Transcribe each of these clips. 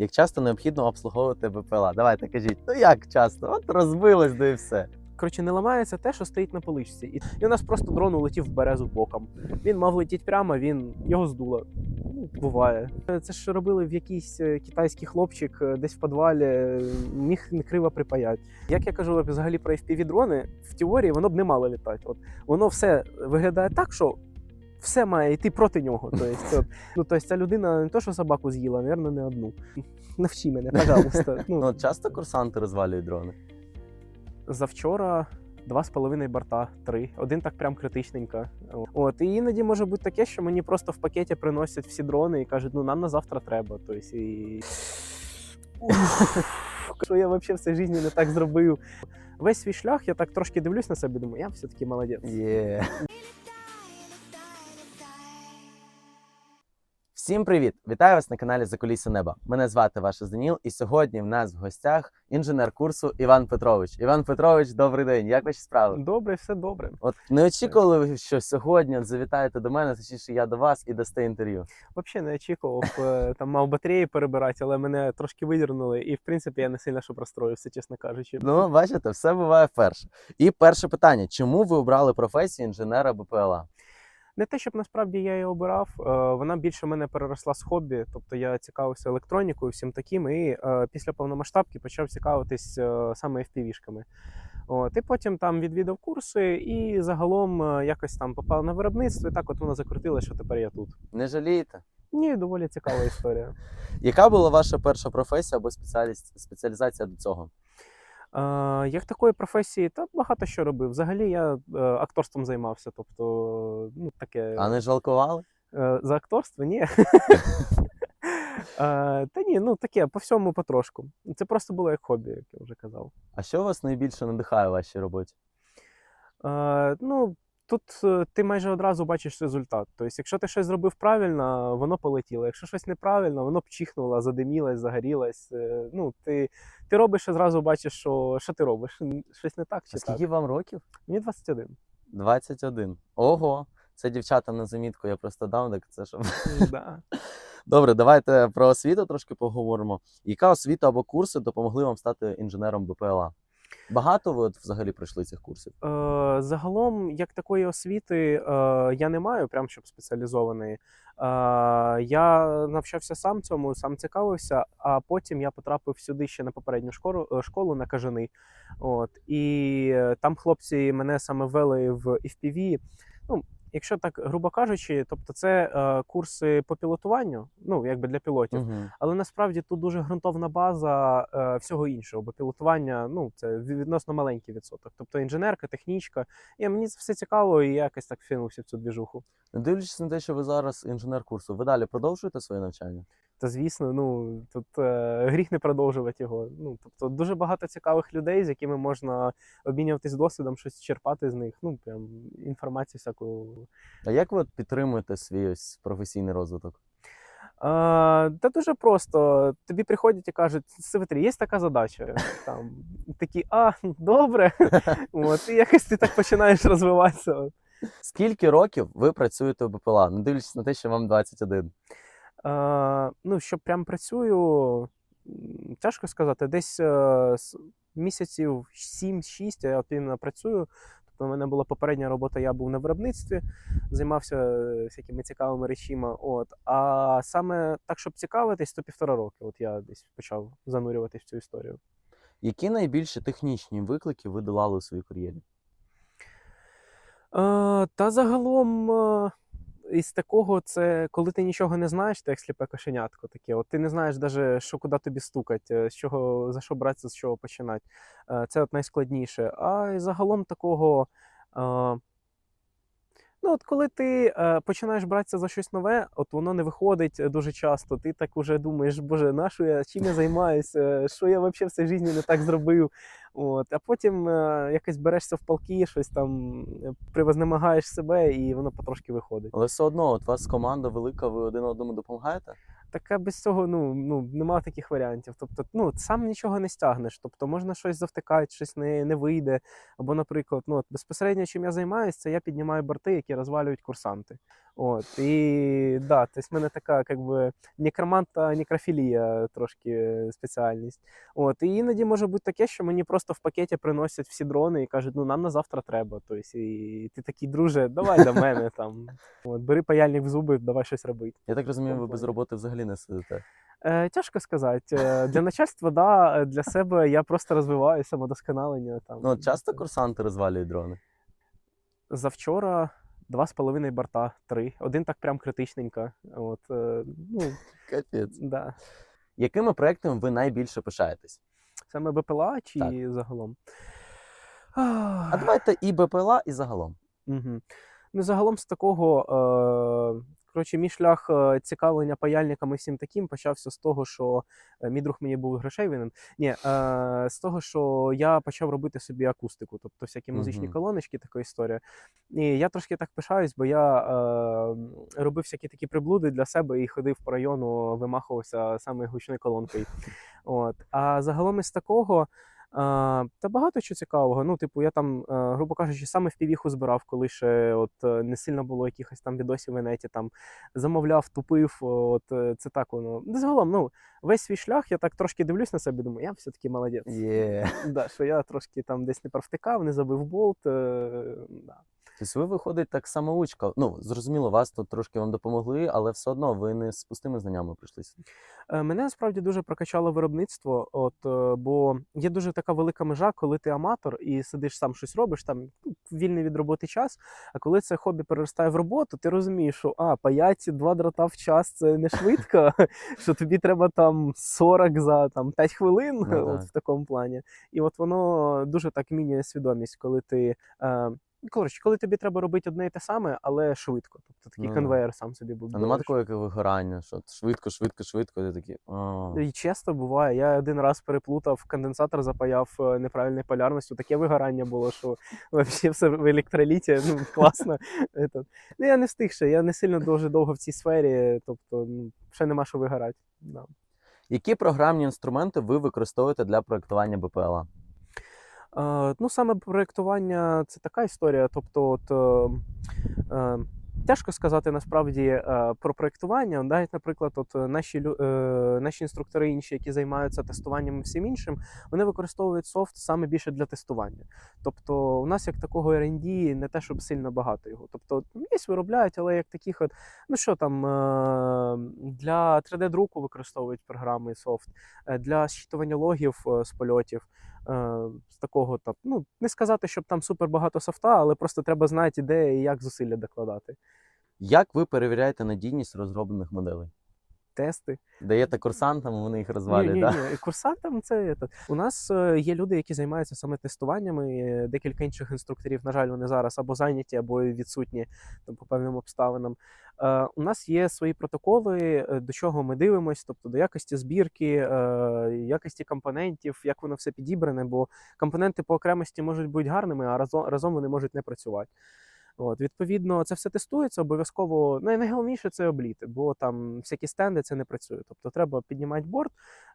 Як часто необхідно обслуговувати БПЛА? Давайте кажіть, ну як часто? От розбилось, да і все. Коротше, не ламається те, що стоїть на поличці. І, і у нас просто дрон улетів в березу боком. Він мав летіти прямо, він його здуло. Ну, буває. Це ж робили в якийсь е, китайський хлопчик е, десь в підвалі, е, міг криво припаяти. Як я кажу взагалі про fpv дрони в теорії воно б не мало літати. От воно все виглядає так, що. Все має йти проти нього. Тобто, ну, тобто ця людина не то, що собаку з'їла, мабуть, не одну. Навчи мене, пожалуйста. Ну, Ну, часто курсанти розвалюють дрони. завчора два з половиною борта, три. Один так прям критичненько. От і іноді може бути таке, що мені просто в пакеті приносять всі дрони і кажуть, ну нам на завтра треба. Тобто, і... що я взагалі в цій житті не так зробив. Весь свій шлях я так трошки дивлюсь на себе, думаю, я все-таки молодець. Є. Всім привіт! Вітаю вас на каналі Закулісся Неба. Мене звати Ваша Даніл, і сьогодні в нас в гостях інженер курсу Іван Петрович. Іван Петрович, добрий день. Як ваші справи? Добре, все добре. От не очікували ви, що сьогодні завітаєте до мене, точніше я до вас і дасте інтерв'ю. Взагалі не очікував. е, Там мав батареї перебирати, але мене трошки видірнули. І в принципі я не сильно що розстроївся, чесно кажучи. Ну, бачите, все буває вперше. І перше питання: чому ви обрали професію інженера БПЛА? Не те, щоб насправді я її обирав, е, вона більше в мене переросла з хобі. Тобто я цікавився електронікою, всім таким, і е, після повномасштабки почав цікавитись е, саме FPV-шками. От, і потім там відвідав курси і загалом якось там попав на виробництво, і так от воно закрутилося, що тепер я тут. Не жалієте? Ні, доволі цікава історія. Яка була ваша перша професія або спеціалізація до цього? Як такої професії, та багато що робив. Взагалі я е, акторством займався. Тобто, ну таке. А не жалкували? Е, За акторство? Ні. Е, Та ні, ну таке, по всьому потрошку. Це просто було як хобі, як я вже казав. А що вас найбільше надихає в вашій роботі? Ну, тут е, ти майже одразу бачиш результат. Тобто, якщо ти щось зробив правильно, воно полетіло. Якщо щось неправильно, воно пчихнуло, задимілось, загорілось. Е, Ну, ти, ти робиш і зразу бачиш, що, що ти робиш. Щось не так чи А скільки так. вам років? Мені 21. 21. Ого, це дівчата на замітку, я просто дав, так це щоб. Да. Добре, давайте про освіту трошки поговоримо. Яка освіта або курси допомогли вам стати інженером БПЛА? Багато ви от взагалі пройшли цих курсів? Е, Загалом, як такої освіти, е, я не маю, прям щоб спеціалізованої. Е, Я навчався сам цьому, сам цікавився, а потім я потрапив сюди ще на попередню школу, е, школу на кажани. От, і е, там хлопці мене саме вели в FPV. Ну, якщо так грубо кажучи, тобто це е, курси по пілотуванню, ну якби для пілотів. Угу. Але насправді тут дуже ґрунтовна база е, всього іншого, бо пілотування ну це відносно маленький відсоток. Тобто інженерка, технічка. І мені це все цікаво, і я якось так вкинувся в цю двіжуху. Не дивлячись на те, що ви зараз інженер курсу, ви далі продовжуєте своє навчання? Та звісно, ну тут е, гріх не продовжувати його. Ну тобто дуже багато цікавих людей, з якими можна обмінюватись досвідом, щось черпати з них. Ну прям інформацію всяку. А як ви от підтримуєте свій ось професійний розвиток? А, та дуже просто. Тобі приходять і кажуть, Сивитрі, є така задача. Там такі, а, добре. От, і якось ти так починаєш розвиватися. Скільки років ви працюєте в БПЛА, не дивлячись на те, що вам 21? А, ну, що прям працюю, тяжко сказати, десь е, місяців 7-6 я іменно працюю. Тобто, у мене була попередня робота, я був на виробництві, займався е, всякими цікавими речима. От. А саме так, щоб цікавитись, то півтора роки. От я десь почав занурюватись в цю історію. Які найбільші технічні виклики ви долали у своїй кар'єрі? Е, та загалом е, із такого, це коли ти нічого не знаєш, ти як сліпе кошенятко таке. От ти не знаєш даже, що куди тобі стукать, е, з чого, за що братися, з чого починати. Е, це от найскладніше. А загалом такого. Е, Ну, от коли ти е, починаєш братися за щось нове, от воно не виходить е, дуже часто. Ти так уже думаєш, боже, на що я чим я займаюся, що я взагалі в цій житті не так зробив. От, а потім е, якось берешся в палки, щось там привознемагаєш превознемагаєш себе, і воно потрошки виходить. Але все одно, от у вас команда велика, ви один одному допомагаєте? Таке без цього ну, ну, нема таких варіантів. Тобто, ну, сам нічого не стягнеш. Тобто можна щось завтикати, щось не, не вийде. Або, наприклад, ну, безпосередньо, чим я займаюся, це я піднімаю борти, які розвалюють курсанти. От, і да, тобто в мене така, як би, некроманта, некрофілія трошки спеціальність. От, і іноді може бути таке, що мені просто в пакеті приносять всі дрони і кажуть, ну нам на завтра треба. Тобто, і ти такий, друже, давай до мене там. От, бери паяльник в зуби, давай щось робити. Я так розумію, ви без роботи взагалі не сидите. Е, тяжко сказати. Е, Для начальства, да, для себе я просто розвиваю самодосконалення. Там. Ну, часто курсанти розвалюють дрони. Завчора два з половиною борта, три. Один так прям критичненько. От, е, ну, Капець. да. Якими проектами ви найбільше пишаєтесь? Саме БПЛА чи Так. загалом? А давайте і БПЛА, і загалом. Угу. Ну, загалом з такого. Коротше, мій шлях е, цікавлення паяльниками всім таким почався з того, що е, мій друг мені був грошей винен. Ні, е, з того, що я почав робити собі акустику, тобто всякі музичні Мгм. колоночки, така історія. І я трошки так пишаюсь, бо я робив всякі такі приблуди для себе і ходив по району, вимахувався саме гучною колонкою. От. А загалом із такого. Та багато чого цікавого. Ну, типу, я там, е, грубо кажучи, саме в півіху збирав, коли ще от е, не сильно було якихось там відосів в інеті, там замовляв, тупив. От е, це так воно. Ну, Загалом, ну, весь свій шлях я так трошки дивлюсь на себе, думаю, я все-таки молодець. Yeah. Да, що я трошки там десь не провтикав, не забив болт. Да. Тобто ви виходить так самоучка. Ну, зрозуміло, вас тут трошки вам допомогли, але все одно ви не з пустими знаннями прийшли. Е, Мене насправді дуже прокачало виробництво, от, е, бо є дуже така велика межа, коли ти аматор і сидиш сам щось робиш, там ну, вільний від роботи час. А коли це хобі переростає в роботу, ти розумієш, що а, паяці два дрота в час це не швидко, що тобі треба там 40 за там, 5 хвилин, Ну, от в такому плані. І от воно дуже так міняє свідомість, коли ти. Е, Коротше, коли тобі треба робити одне і те саме, але швидко. Тобто такий Ну, конвейер сам собі А нема такого, як вигорання, що от швидко, швидко, швидко, ти такі. «О». І часто буває. Я один раз переплутав конденсатор, запаяв е, неправильною полярністю. Таке вигорання було, що взагалі все в електроліті. Ну, класно. Этот. Ну, я не встиг ще, я не сильно дуже довго в цій сфері, тобто ну, ще нема що вигорати. Да. Які програмні інструменти ви використовуєте для проектування БПЛА? Е, ну, саме проєктування це така історія. Тобто, от, е, е, тяжко сказати насправді е, про проєктування. Навіть, наприклад, от е, наші, наші інструктори інші, які займаються тестуванням і всім іншим, вони використовують софт саме більше для тестування. Тобто, у нас як такого R&D не те, щоб сильно багато його. Тобто, є виробляють, але як таких, от, ну що там, для 3D-друку використовують програми і софт, для щитування логів з польотів з такого там, ну не сказати, щоб там супер багато софта, але просто треба знати, де і як зусилля докладати. Як ви перевіряєте надійність розроблених моделей? Тести. Даєте курсантам, вони їх Ні, розвалюють, ні, ні. Курсантам це у нас е, є люди, які займаються саме тестуваннями. е, Декілька інших інструкторів, на жаль, вони зараз або зайняті, або відсутні там по певним обставинам. Е, У нас є свої протоколи, до чого ми дивимося, тобто до якості збірки, якості компонентів, як воно все підібране, бо компоненти по окремості можуть бути гарними, а разом вони можуть не працювати. От, відповідно, це все тестується обов'язково. Ну, найголовніше це обліти, бо там всякі стенди це не працює. Тобто треба піднімати борт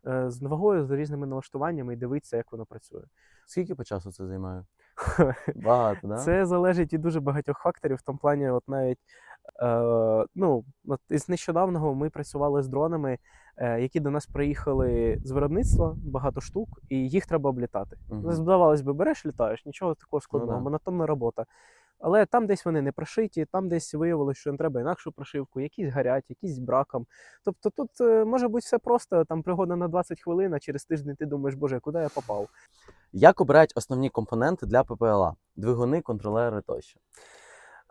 е, з вагою, з різними налаштуваннями і дивитися, як воно працює. Скільки по часу це займає? Багато, так? Це залежить від дуже багатьох факторів. В тому плані, от навіть е, ну, от із нещодавнього ми працювали з дронами, е, які до нас приїхали з виробництва, багато штук, і їх треба облітати. Мгм. Здавалось би, береш, літаєш, нічого такого складного, да. монотонна робота. Але там десь вони не прошиті, там десь виявилося, що не треба інакшу прошивку, якісь гарять, якісь з браком. Тобто тут е, може бути все просто, там пригода на 20 хвилин, а через тиждень ти думаєш, боже, куди я попав? Як обирають основні компоненти для ППЛА? Двигуни, контролери тощо.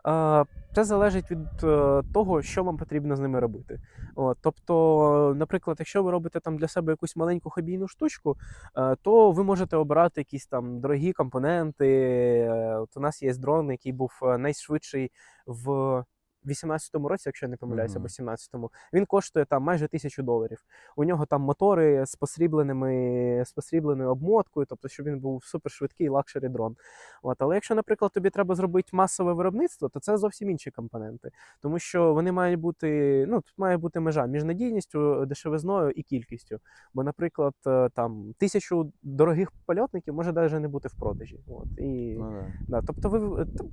Е, Це залежить від е, того, що вам потрібно з ними робити. От, тобто, наприклад, якщо ви робите там для себе якусь маленьку хобійну штучку, е, то ви можете обирати якісь там дорогі компоненти. От у нас є дрон, який був найшвидший в 18-му році, якщо я не помиляюся, або 17-му. Він коштує там майже тисячу доларів. У нього там мотори з посрібленими, з посрібленою обмоткою, тобто, щоб він був супершвидкий лакшері дрон. От, але якщо, наприклад, тобі треба зробити масове виробництво, то це зовсім інші компоненти, тому що вони мають бути, ну тут має бути межа між надійністю, дешевизною і кількістю. Бо, наприклад, е, там тисячу дорогих польотників може навіть не бути в продажі. От і Ну, да. да, тобто, ви т-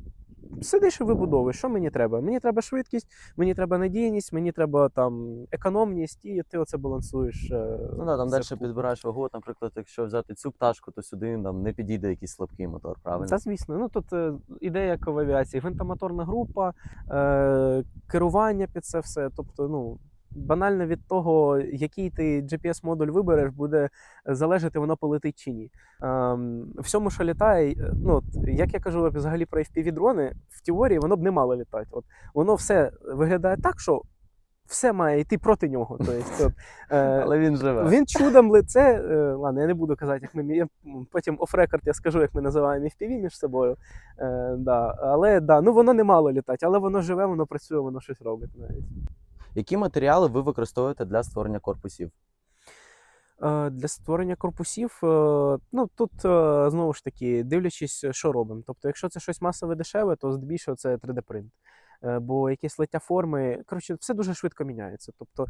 сидиш і вибудовуєш, що мені треба? Мені треба швидкість, мені треба надійність, мені треба там економність, і ти оце балансуєш. е, Ну да, там далі підбираєш вагу. Наприклад, якщо взяти цю пташку, то сюди там не підійде якийсь слабкий мотор, правильно? Це звісно. Ну тут е, ідея як в авіації, гвинтомоторна група, е, керування під це все. Тобто, ну. Банально від того, який ти GPS-модуль вибереш, буде залежати, воно полетить чи ні. Ем, всьому, що літає, е, ну, як я кажу взагалі про FPV-дрони, в теорії воно б не мало літати. От, воно все виглядає так, що все має йти проти нього. Тобто, от, е, Але він живе. він чудом лице. е, Ладно, я не буду казати, як ми я потім оф-рекорд я скажу, як ми називаємо FPV між собою. Е, да. Але да, ну воно не мало літати, але воно живе, воно працює, воно щось робить навіть. Які матеріали ви використовуєте для створення корпусів? Е, Для створення корпусів, е, ну тут е, знову ж таки, дивлячись, що робимо. Тобто, якщо це щось масове дешеве, то здебільшого це 3D-принт. Е, Бо якесь лиття форми, коротше, все дуже швидко міняється. Тобто,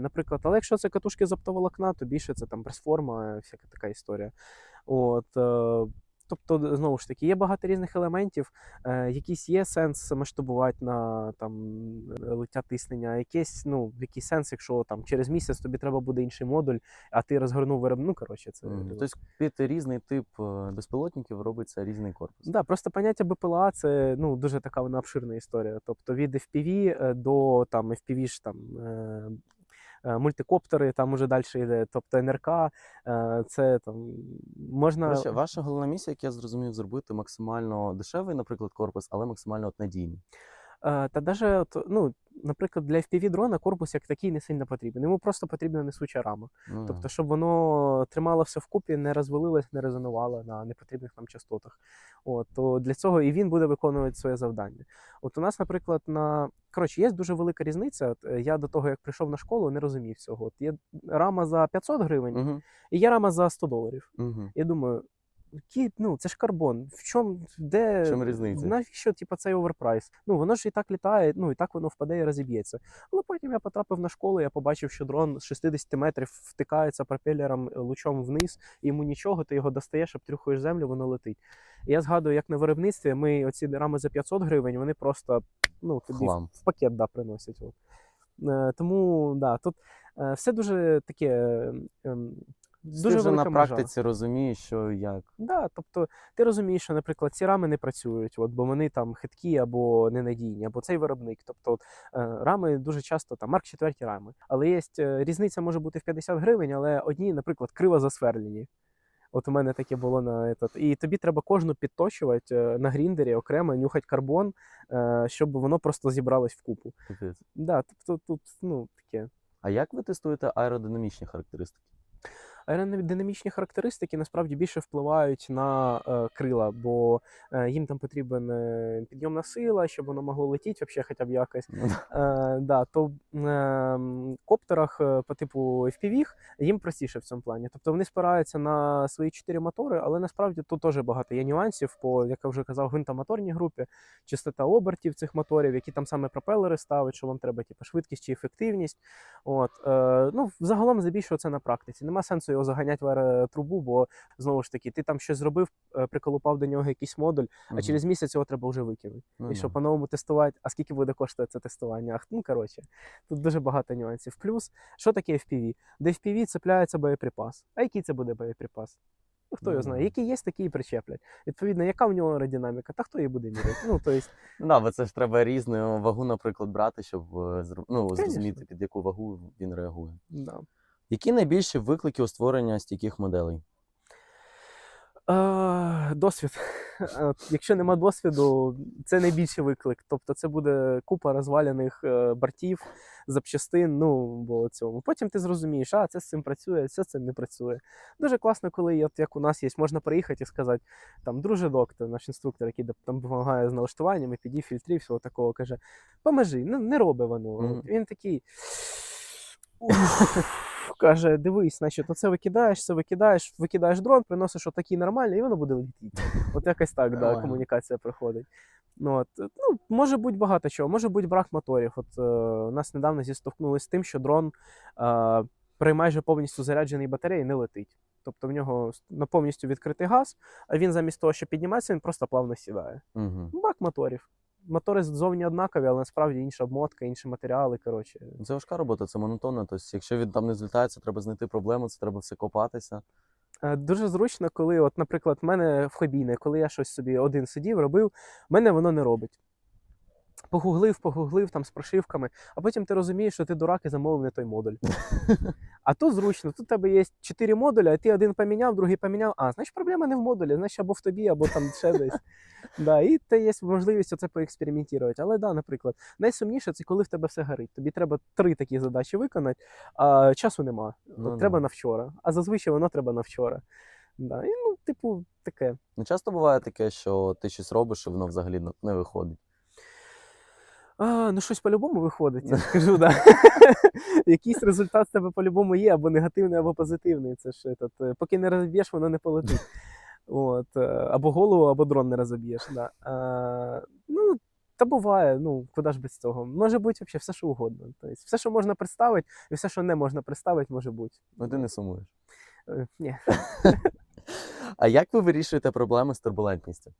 наприклад, але якщо це катушки з оптоволокна, то більше це там прес-форма, всяка така історія. От, Тобто, знову ж таки, є багато різних елементів. Е, якийсь є сенс масштабувати на там лиття тиснення, якийсь, ну, якийсь сенс, якщо там через місяць тобі треба буде інший модуль, а ти розгорнув вироб... Ну, коротше, це. Мгм. Тобто під різний тип е, безпілотників робиться різний корпус. Да, просто поняття БПЛА це ну, дуже така вона обширна історія. Тобто від FPV е, до там FPV ж там. Е... Мультикоптери там уже далі йде, тобто НРК, е, це там можна. Коротше, ваша головна місія, як я зрозумів, зробити максимально дешевий, наприклад, корпус, але максимально от надійний. Е, Та даже, ну, наприклад, для FPV дрона корпус як такий не сильно потрібен. Йому просто потрібна несуча рама. Ну, Тобто, щоб воно тримало все вкупі, не розвалилось, не резонувало на непотрібних нам частотах. От, то для цього і він буде виконувати своє завдання. От у нас, наприклад, на коротше, є дуже велика різниця. От, е, я до того, як прийшов на школу, не розумів цього. От є рама за 500 гривень Угу, і є рама за 100 доларів. угу. Я думаю, які, ну, це ж карбон. В чому, де, В чому різниця? навіщо типу, цей оверпрайс? Ну, воно ж і так літає, ну і так воно впаде і розіб'ється. Але потім я потрапив на школу, я побачив, що дрон з 60 метрів втикається пропелером е, лучом вниз, і йому нічого, ти його достаєш, обтрюхуєш землю, воно летить. І я згадую, як на виробництві ми оці рами за 500 гривень, вони просто ну, тобі Хлам. в пакет да, приносять. От. Е, тому да, тут е, все дуже таке. Дуже ти вже на велика межа. практиці розумієш, що як. Да, тобто ти розумієш, що, наприклад, ці рами не працюють, от, бо вони там хиткі або ненадійні, або цей виробник. Тобто от, е, рами дуже часто там Марк 4 рами. Але є е, різниця може бути в 50 гривень, але одні, наприклад, криво засверлені. От у мене таке було на этот. І тобі треба кожну підточувати е, на гріндері окремо, нюхати карбон, щоб воно просто зібралось в купу. Да, тобто тут ну, таке. А як ви тестуєте аеродинамічні характеристики? Аеродинамічні характеристики насправді більше впливають на е, крила, бо е, їм там потрібен е, підйомна сила, щоб воно могло летіти взагалі хоча б якось. Ну, Е, да, то в е, коптерах по типу FPV їм простіше в цьому плані. Тобто вони спираються на свої чотири мотори, але насправді тут теж багато є нюансів по, як я вже казав, гвинтомоторній групі, частота обертів цих моторів, які там саме пропелери ставить, що вам треба, типу, швидкість чи ефективність. От, е, ну, загалом здебільшого це на практиці. Нема сенсу його заганяти в аеротрубу, бо знову ж таки, ти там щось зробив, е, приколупав до нього якийсь модуль, а через місяць його треба вже викинути. Ну, І щоб по-новому тестувати, а скільки буде коштувати це тестування? Ах, ну коротше, тут дуже багато нюансів. Плюс, що таке FPV? До FPV цепляється боєприпас. А який це буде боєприпас? Ну, хто його Ну, знає? Який є, такий і причеплять. Відповідно, яка в нього аеродинаміка, та хто її буде міряти? Ну, то есть, Ну, да, бо це ж треба різну вагу, наприклад, брати, щоб е, ну, зрозуміти, під яку вагу він реагує. да. Які найбільші виклики у створення стійких моделей? Е, досвід. Якщо нема досвіду, це найбільший виклик. Тобто це буде купа розвалених е, бортів, запчастин. Ну бо цьому. Потім ти зрозумієш, а це з цим працює, це з цим не працює. Дуже класно, коли от, як у нас є, можна приїхати і сказати, там, друже доктор, наш інструктор, який там допомагає з налаштуванням, і фільтрів, всього такого каже: поможи, не, не роби воно. Мгм. От Він такий. Каже, дивись, значить, оце викидаєш, це викидаєш, викидаєш дрон, приносиш отакий нормальний, і воно буде летіти. От якось так, да, комунікація проходить. Ну, от, ну, може бути багато чого, може бути брак моторів. От е, нас недавно зіштовхнулися з тим, що дрон е, при майже повністю зарядженій батареї не летить. Тобто в нього на повністю відкритий газ, а він замість того, щоб підніматися, він просто плавно сідає. Угу. Бак моторів. Мотори ззовні однакові, але насправді інша обмотка, інші матеріали. Коротше. Це важка робота, це монотонна. Тобто, якщо він там не злітається, треба знайти проблему, це треба все копатися. Е, Дуже зручно, коли, от, наприклад, в мене в хобійне, коли я щось собі один сидів, робив, в мене воно не робить. Погуглив, погуглив там з прошивками, а потім ти розумієш, що ти дурак і замовив не той модуль. А тут зручно, тут у тебе є чотири модуля, а ти один поміняв, другий поміняв. А, значить, проблема не в модулі, значить або в тобі, або там ще десь. Да, і те є можливість оце поекспериментувати. Але да, наприклад, найсумніше це коли в тебе все горить. Тобі треба три такі задачі виконати, а часу нема. Ну, треба на вчора. А зазвичай воно треба на вчора. Да. І, ну, типу, таке. Ну, часто буває таке, що ти щось робиш, і воно взагалі не виходить. А, ну щось по-любому виходить, я скажу, да. Якийсь результат в тебе по-любому є, або негативний, або позитивний. Це ж этот, е, поки не розб'єш, воно не полетить. От, е, або голову, або дрон не розоб'єш. Да. А, ну, та буває, ну куди ж без цього? Може бути все, що угодно. Тобто, все, що можна представити, і все, що не можна представити, може бути. Ну, ти не сумуєш. Е, Ні. А як ви вирішуєте проблеми з турбулентністю?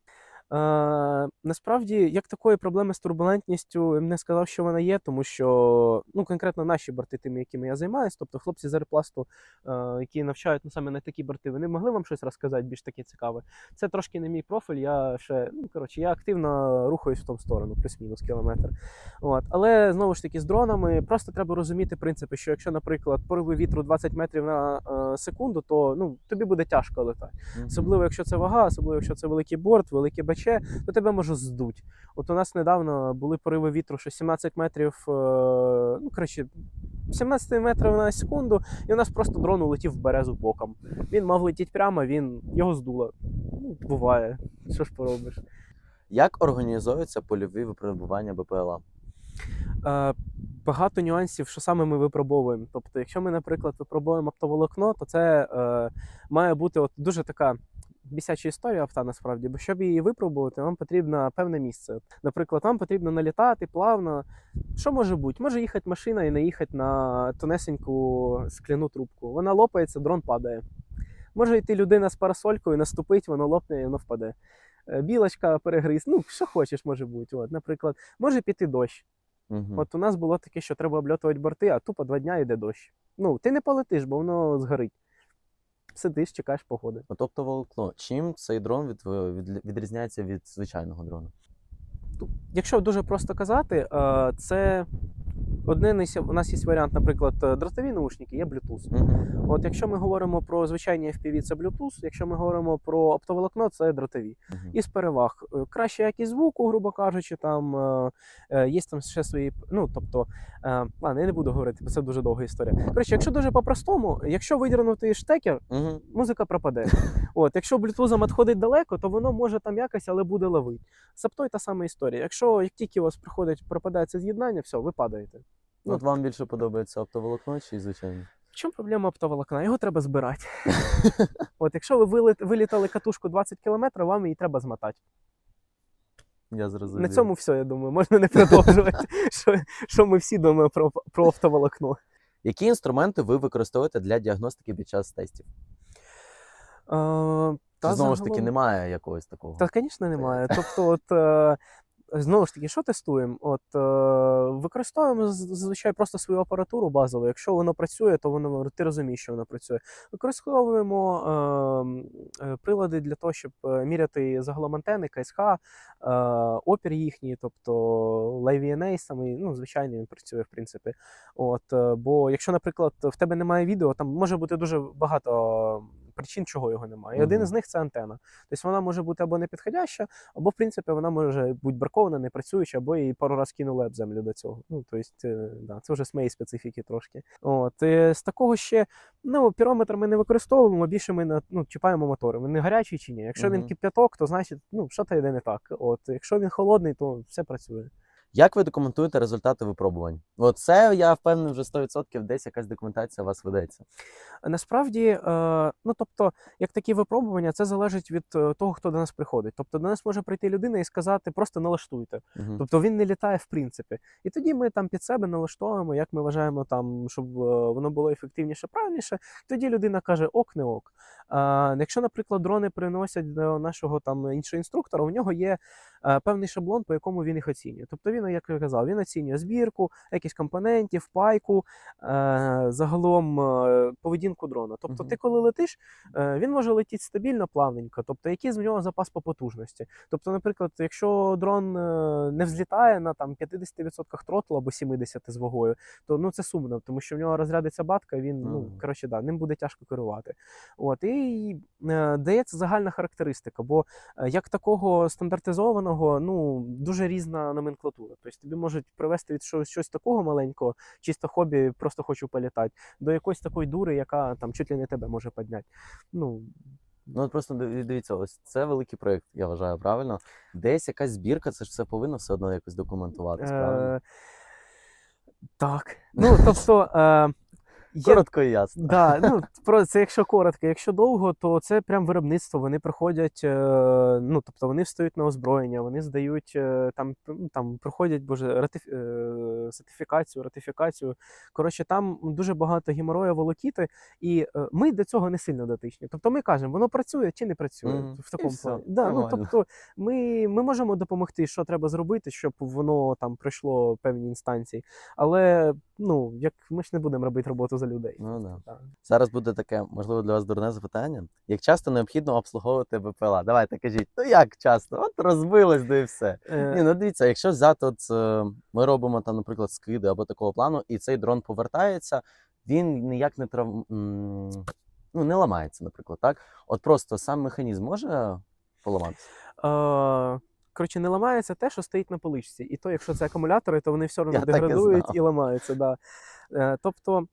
Е, насправді, як такої проблеми з турбулентністю я б не сказав, що вона є, тому що ну, конкретно наші борти, тими, якими я займаюся, тобто хлопці з аеропласту, е, які навчають ну, саме на такі борти, вони могли вам щось розказати більш таке цікаве. Це трошки не мій профіль. Я ще ну коротше, я активно рухаюсь в тому сторону, плюс-мінус кілометр. От. Але знову ж таки, з дронами просто треба розуміти принципи, що якщо, наприклад, пориви вітру 20 метрів на е, секунду, то ну, тобі буде тяжко летати. Особливо, якщо це вага, особливо, якщо це великий борт, велике БЧ, то тебе може здуть. От у нас недавно були пориви вітру, що 17 метрів, е, ну коротше, 17 метрів на секунду, і у нас просто дрон улетів в березу боком. Він мав летіти прямо, він його здуло. Ну, буває, що ж поробиш. Як організовуються польові випробування БПЛА? Е, багато нюансів, що саме ми випробовуємо. Тобто, якщо ми, наприклад, випробуємо оптоволокно, то це е, має бути от дуже така. Бісяча історія авто насправді, бо щоб її випробувати, вам потрібно певне місце. Наприклад, вам потрібно налітати плавно. Що може бути? Може їхати машина і наїхати на тонесеньку скляну трубку. Вона лопається, дрон падає. Може йти людина з парасолькою, наступить, воно лопне і воно впаде. Е, Білочка перегриз, ну що хочеш, може бути. От, наприклад, може піти дощ. Угу. От у нас було таке, що треба обльотувати борти, а тупо два дня йде дощ. Ну, ти не полетиш, бо воно згорить. Сидиш, чекаєш погоди. Тобто волокно. Чим цей дрон від, від, відрізняється від звичайного дрона? Якщо дуже просто казати, е, це одне у нас є варіант, наприклад, е, дротові наушники, є Bluetooth. Угу. От якщо ми говоримо про звичайні FPV, це Bluetooth, якщо ми говоримо про оптоволокно, це дротові. Із переваг е, краща якість звуку, грубо кажучи, там е, е, є там ще свої. Ну тобто, е, ладно, я не буду говорити, бо це дуже довга історія. Коротше, якщо дуже по-простому, якщо видірнути штекер, Угу. музика пропаде. От, якщо блютузом відходить далеко, то воно може там якось, але буде ловити. Саптой та сама історія. Якщо як тільки у вас приходить, пропадає це з'єднання, все, ви падаєте. Ну, От вам більше подобається оптоволокно чи звичайне? В чому проблема оптоволокна? Його треба збирати. От, якщо ви вилітали катушку 20 км, вам її треба змотати. Я зрозумів. На цьому все, я думаю, можна не продовжувати. що, що ми всі думаємо про, про оптоволокно. Які інструменти ви використовуєте для діагностики під час тестів? Е, Чи знову ж таки немає якогось такого? Та, звісно, немає. Тобто, от е, знову ж таки, що тестуємо? От е, використовуємо зазвичай просто свою апаратуру базову. Якщо воно працює, то воно ти розумієш, що воно працює. Використовуємо е, е, прилади для того, щоб е, міряти загалом антени, КСХ, е, опір їхній, тобто LiveVNA самий, ну, звичайний він працює, в принципі. От, е, бо якщо, наприклад, в тебе немає відео, там може бути дуже багато причин, чого його немає. І один з них це антена. Тобто вона може бути або непідходяща, або в принципі вона може бути баркована, не працююча, або її пару разів кинули об землю до цього. Ну тобто, е, да, це вже з моєї специфіки трошки. От е, з такого ще ну пірометр ми не використовуємо. Більше ми на ну чіпаємо мотори. Він не гарячий чи ні. Якщо він кип'яток, то значить ну що то йде не так. От якщо він холодний, то все працює. Як ви документуєте результати випробувань? От це я впевнений, вже 100% десь якась документація у вас ведеться. Насправді, е, ну тобто, як такі випробування, це залежить від е, того, хто до нас приходить. Тобто до нас може прийти людина і сказати, просто налаштуйте. Мгм. Тобто він не літає в принципі. І тоді ми там під себе налаштовуємо, як ми вважаємо, там, щоб е, воно було ефективніше, правильніше. Тоді людина каже ок, не ок. Якщо, наприклад, дрони приносять до нашого там іншого інструктора, у нього є е, певний шаблон, по якому він їх оцінює. Тобто він, як я казав, він оцінює збірку, якісь компонентів, пайку, е, загалом е, поведінку дрона. Тобто, ти коли летиш, він може летіти стабільно, плавненько. Тобто, який з нього запас по потужності. Тобто, наприклад, якщо дрон не взлітає на там 50% тротлу або 70% з вагою, то ну це сумно, тому що в нього розрядиться батка, він ну коротше, да, ним буде тяжко керувати. От і е, дається загальна характеристика, бо е, як такого стандартизованого, ну дуже різна номенклатура. Тобто тобі можуть привести від щось, щось такого маленького, чисто хобі, просто хочу політати, до якоїсь такої дури, яка там чуть ли не тебе може підняти. Ну Ну от просто дивіться, ось це великий проєкт, я вважаю, правильно? Десь якась збірка, це ж все повинно все одно якось документуватись, правильно? е, так. Ну тобто. Е, Коротко і ясно. Да, ну про це якщо коротко, якщо довго, то це прям виробництво. Вони проходять, е, ну тобто вони встають на озброєння, вони здають е, там, ну, там проходять боже ратиф... е, сертифікацію, ратифікацію. Коротше, там дуже багато геморою волокіти, і ми до цього не сильно дотичні. Тобто ми кажемо, воно працює чи не працює Мгм. в такому І все, плані. Да, ну, тобто ми, ми можемо допомогти, що треба зробити, щоб воно там пройшло певні інстанції. Але ну як ми ж не будемо робити роботу за людей. Ну да. Так. Зараз буде таке, можливо, для вас дурне запитання. Як часто необхідно обслуговувати БПЛА? Давайте кажіть, ну як часто? От розбилось, да і все. Е, Ні, ну дивіться, якщо взяти, от, е, ми робимо там, наприклад, скиди або такого плану, і цей дрон повертається, він ніяк не трав... ну, не ламається, наприклад, так? От просто сам механізм може поламатися. Е, Коротше, не ламається те, що стоїть на поличці. І то, якщо це акумулятори, то вони все одно Я так і деградують знав. і ламаються. Да. Е, Тобто,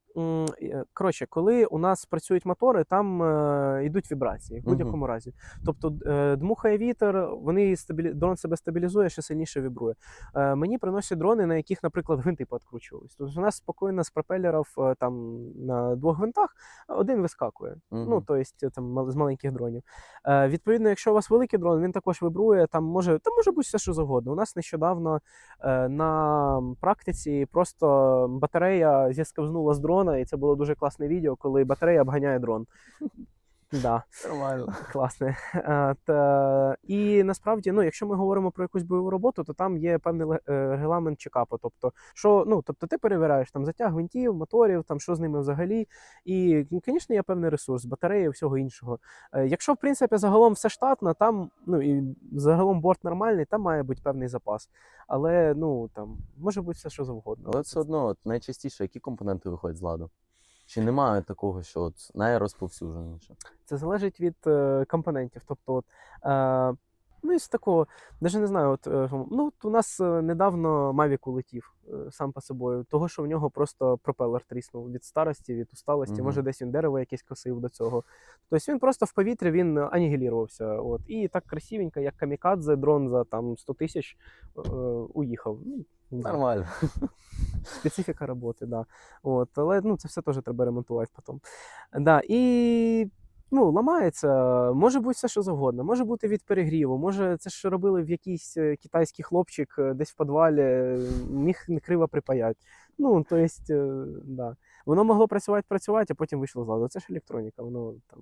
е, коротше, коли у нас працюють мотори, там е, йдуть вібрації в будь-якому разі. Тобто дмухає вітер, вони стабілі... дрон себе стабілізує, ще сильніше вібрує. Мені приносять дрони, на яких, наприклад, гвинти підкручувались. Тобто у нас спокійно з пропелерів там на двох гвинтах один вискакує. Мгм. Ну, то есть, там з маленьких дронів. Відповідно, якщо у вас великий дрон, він також вибрує, там може, там може бути все, що завгодно. У нас нещодавно на практиці просто батарея зісковзнула з дрона, і це було дуже класне відео, коли батарея обганяє дрон. Да, Нормально. класне. Е, Та, і насправді, ну, якщо ми говоримо про якусь бойову роботу, то там є певний е, регламент чекапу. Тобто, що, ну, тобто ти перевіряєш там затяг гвинтів, моторів, там що з ними взагалі. І, ну, звісно, є певний ресурс, батареї, всього іншого. Е, Якщо, в принципі, загалом все штатно, там, ну і загалом борт нормальний, там має бути певний запас. Але ну там може бути все, що завгодно. Але все одно, от, найчастіше, які компоненти виходять з ладу? Чи немає такого, що от найрозповсюдженіше? Це залежить від е, компонентів. Тобто, от, е, ну, із такого, навіть не знаю, от, е, ну, от у нас е, недавно Mavic улетів е, сам по собою, того, що в нього просто пропелер тріснув від старості, від усталості, Мгм. може десь він дерево якесь косив до цього. Тобто він просто в повітрі він анігілірувався. От, і так красивенько, як камікадзе, дрон за там 100 тисяч е, уїхав. Ну. Нормально. Специфіка роботи, да. От, але ну, це все теж треба ремонтувати потім. Да, і ну, ламається, може бути все, що завгодно. Може бути від перегріву, може це ж робили в якийсь е, китайський хлопчик е, десь в підвалі, е, міг не криво припаяти. Ну, то есть, да. Воно могло працювати, працювати, а потім вийшло з ладу. Це ж електроніка, воно там.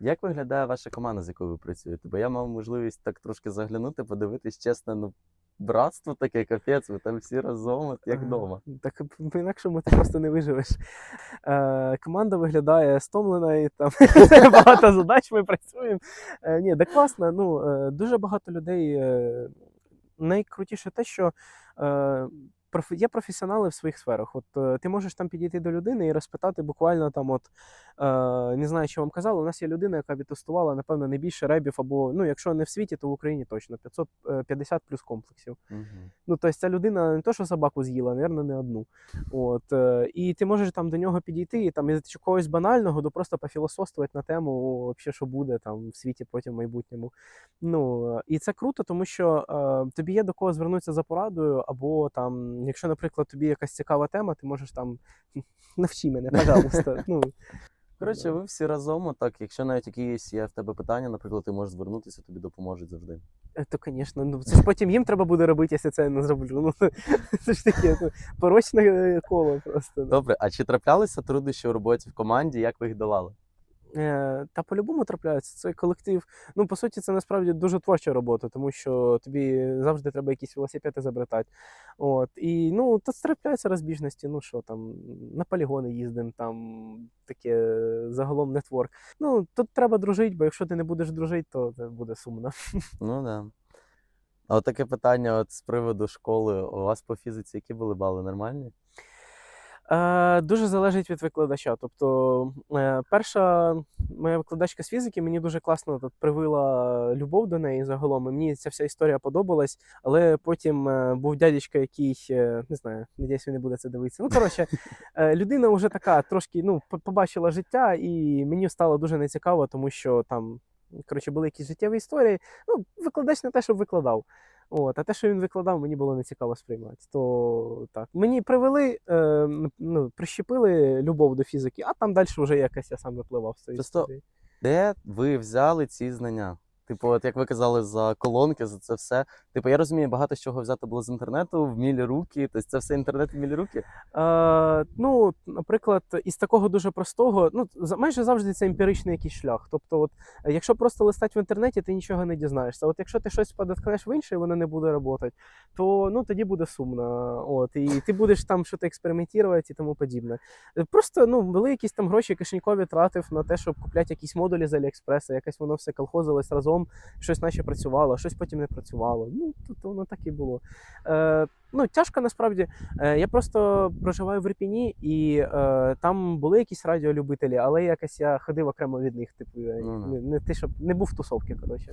Як виглядає ваша команда, з якою ви працюєте? Бо я мав можливість так трошки заглянути, подивитись, чесно, ну, братство таке, капець, ви там всі разом, от як вдома. Так по-інакшому ти просто не виживеш. Е, команда виглядає стомлена і там багато задач ми працюємо. Е, ні, да класно. Ну, е, дуже багато людей. Е, найкрутіше те, що е, є професіонали в своїх сферах. От е, ти можеш там підійти до людини і розпитати буквально там, от е, не знаю, що вам казали. У нас є людина, яка відтестувала, напевно, не більше ребів, або ну, якщо не в світі, то в Україні точно 550 плюс комплексів. Мгм. Ну, тобто ця людина не то, що собаку з'їла, напевно, не одну. От, е, і ти можеш там до нього підійти і там із чогось банального до просто пофілософствувати на тему, вообще, що буде там в світі потім в майбутньому. Ну, е, і це круто, тому що е, тобі є до кого звернутися за порадою, або там, якщо, наприклад, тобі якась цікава тема, ти можеш там навчи мене, пожалуйста. Ну, Коротше, ви всі разом, так, якщо навіть якісь є в тебе питання, наприклад, ти можеш звернутися, тобі допоможуть завжди. Е, То, звісно, ну це ж потім їм треба буде робити, якщо це я не зроблю. Ну, це ж таке ну, порочне е, коло просто. Добре, а чи траплялися труднощі у роботі в команді, як ви їх долали? Е, Та по-любому трапляється. Це колектив. Ну, по суті, це насправді дуже творча робота, тому що тобі завжди треба якісь велосипеди забратати. От. І ну, тут трапляються розбіжності. Ну що там, на полігони їздимо, там таке загалом нетворк. Ну, тут треба дружити, бо якщо ти не будеш дружити, то це буде сумно. Ну да. А от таке питання от з приводу школи. У вас по фізиці які були бали нормальні? Е, дуже залежить від викладача. Тобто, е, перша моя викладачка з фізики мені дуже класно тут привила любов до неї загалом. І мені ця вся історія подобалась. Але потім е, був дядечка, який не знаю, надіюсь, він не буде це дивитися. Ну коротше, людина вже така трошки ну, побачила життя, і мені стало дуже нецікаво, тому що там. Коротше, були якісь життєві історії. Ну, викладач не те, щоб викладав. От, а те, що він викладав, мені було нецікаво сприймати. То так. Мені привели, е, ну, прищепили любов до фізики, а там далі вже якось я сам випливав з цієї Просто- історії. Де ви взяли ці знання? Типу, от як ви казали, за колонки, за це все. Типу, я розумію, багато з чого взято було з інтернету, вмілі руки. Тобто це все інтернет вмілі руки. Е, ну, наприклад, із такого дуже простого, ну, майже завжди це емпіричний якийсь шлях. Тобто, от, якщо просто листати в інтернеті, ти нічого не дізнаєшся. От якщо ти щось подоткнеш в інше, і воно не буде працювати, то ну, тоді буде сумно. От, і ти будеш там щось експериментувати і тому подібне. Просто ну, були якісь там гроші кишенькові тратив на те, щоб купляти якісь модулі з Аліекспреса, якось воно все колхозилось разом, щось наче працювало, щось потім не працювало. Ну, тут воно так і було. Е, ну, тяжко насправді. Е, Я просто проживаю в Ірпіні, і е, там були якісь радіолюбителі, але якось я ходив окремо від них. Типу, я Ну, не, не те, щоб не був в тусовки, коротше.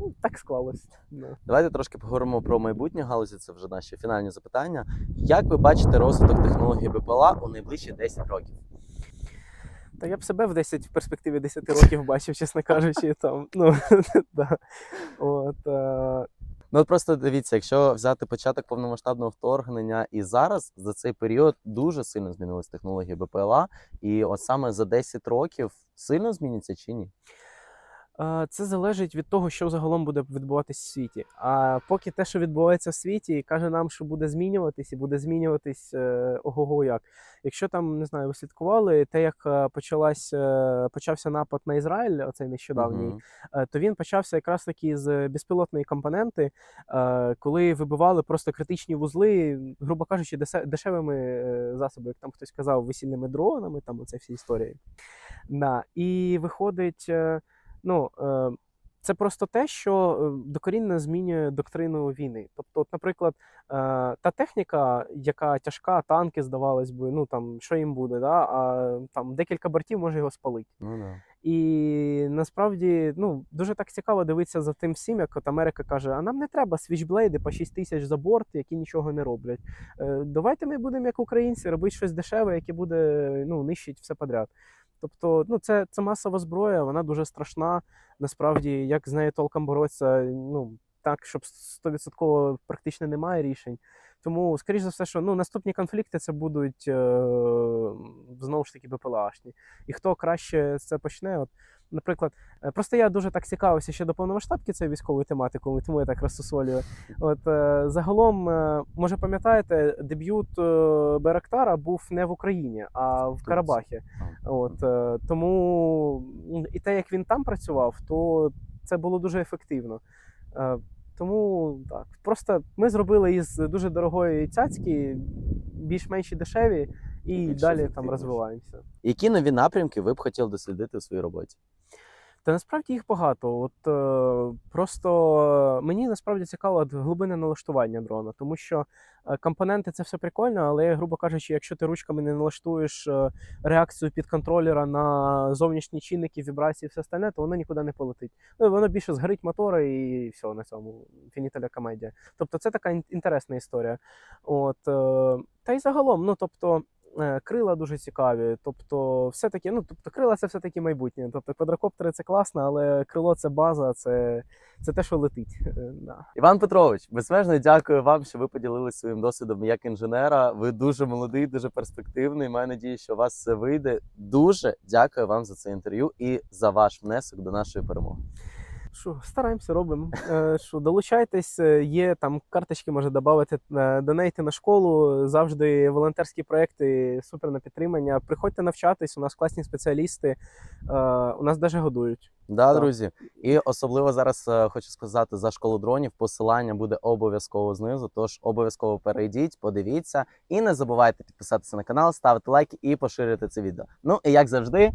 Ну, так склалось. Да. Давайте трошки поговоримо про майбутнє галузі. Це вже наші фінальні запитання. Як ви бачите розвиток технології БПЛА у найближчі 10 років? Та я б себе в 10 в перспективі 10 років бачив, чесно кажучи. Там, ну, да. От, е, Ну от просто дивіться, якщо взяти початок повномасштабного вторгнення і зараз за цей період дуже сильно змінились технології БПЛА, і от саме за 10 років сильно зміняться чи ні? Е, Це залежить від того, що загалом буде відбуватись в світі. А поки те, що відбувається в світі, каже нам, що буде змінюватись, і буде змінюватись е, ого-го як. Якщо там не знаю, ви слідкували, те, як е, почалась, почався напад на Ізраїль, оцей нещодавній, Мгм. е, то він почався якраз таки з безпілотної компоненти, коли вибивали просто критичні вузли, грубо кажучи, дешевими засобами, як там хтось казав, весільними дронами, там оце всі історії. Да. І виходить, ну. е, Це просто те, що е, докорінно змінює доктрину війни. Тобто, от, наприклад, е, та техніка, яка тяжка, танки, здавалось би, ну там що їм буде, да? а там декілька бортів може його спалити. Ну да. І насправді ну, дуже так цікаво дивитися за тим всім, як от Америка каже: а нам не треба свічблейди по 6 тисяч за борт, які нічого не роблять. Давайте ми будемо як українці робити щось дешеве, яке буде ну, нищить все подряд. Тобто, ну, це, це масова зброя, вона дуже страшна. Насправді, як з нею толком боротися, ну так, щоб 100% практично немає рішень. Тому, скоріш за все, що ну, наступні конфлікти це будуть е, знову ж таки БПЛАшні. І хто краще це почне? От, наприклад, е, просто я дуже так цікавився ще до повномасштабки цією військовою тематикою, тому я так розсусолюю. От е, загалом, е, може пам'ятаєте, дебют Байрактара був не в Україні, а в Карабахі. От тому і те, як він там працював, то це було дуже ефективно. Тому так, просто ми зробили із дуже дорогої цяцьки більш-менш дешеві, і Більш далі там розвиваємося. Які нові напрямки ви б хотіли дослідити у своїй роботі? Та насправді їх багато. От е, просто мені насправді цікаво от глибинне налаштування дрона, тому що е, компоненти це все прикольно, але, грубо кажучи, якщо ти ручками не налаштуєш е, реакцію підконтролера на зовнішні чинники, вібрації все остальне, то воно нікуди не полетить. Ну, воно більше згорить мотора і все на цьому. Фініталя комедія. Тобто це така інтересна історія. От, е, та й загалом, ну тобто. Е, Крила дуже цікаві, тобто, все-таки, ну тобто, крила це все-таки майбутнє. Тобто квадрокоптери це класно, але крило це база, це, це те, що летить. Е, Да. Іван Петрович, безмежно дякую вам, що ви поділилися своїм досвідом як інженера. Ви дуже молодий, дуже перспективний. Маю надію, що у вас все вийде. Дуже дякую вам за це інтерв'ю і за ваш внесок до нашої перемоги. Що, стараємося, робимо. Е, Що, долучайтесь, е, є там карточки, може додати, донейти на школу. Завжди волонтерські проекти, супер на підтримання. Приходьте навчатись, у нас класні спеціалісти, е, у нас навіть годують. Да, Так. друзі, і особливо зараз е, хочу сказати за школу дронів. Посилання буде обов'язково знизу. Тож обов'язково перейдіть, подивіться і не забувайте підписатися на канал, ставити лайки і поширити це відео. Ну і як завжди,